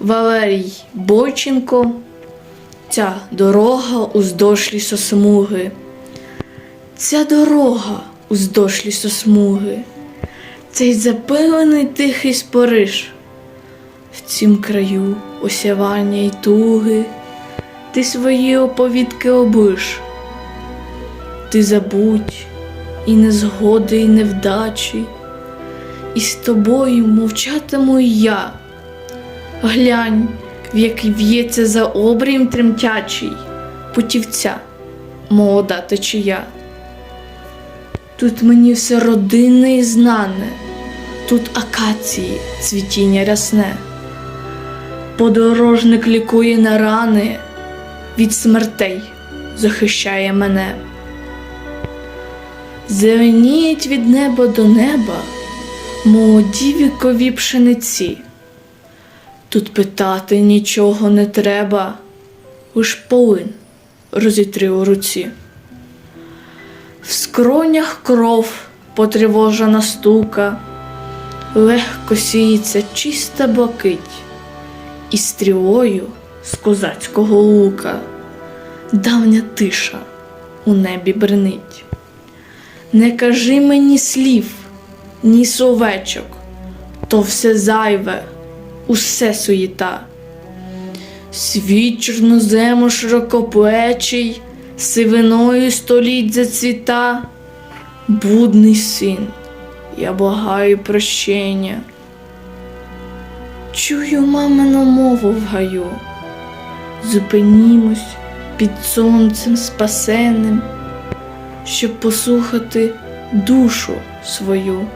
Валерій Бойченко. Ця дорога уздовж лісосмуги. Ця дорога уздовж лісосмуги. Цей запилений тихий спориш. В цім краю осявання й туги. Ти свої оповідки облиш. Ти забудь і незгоди, і невдачі, і з тобою мовчатиму я. Глянь, в який в'ється за обрієм тремтячий путівця, молода течія. Тут мені все родинне і знане, тут акації цвітіння рясне. Подорожник лікує на рани, від смертей захищає мене. Зеленіють від неба до неба молоді вікові пшениці. Тут питати нічого не треба, лиш полин розітри у руці. В скронях кров потривожена стука, легко сіється чиста блакить, і стрілою з козацького лука давня тиша у небі бренить. Не кажи мені слів, ні словечок, то все зайве, усе суєта. Світ чорнозему широкоплечий, сивиною століть зацвіта, будний син, я благаю прощення. Чую мамину мову в гаю, зупинімось під сонцем спасенним, щоб послухати душу свою.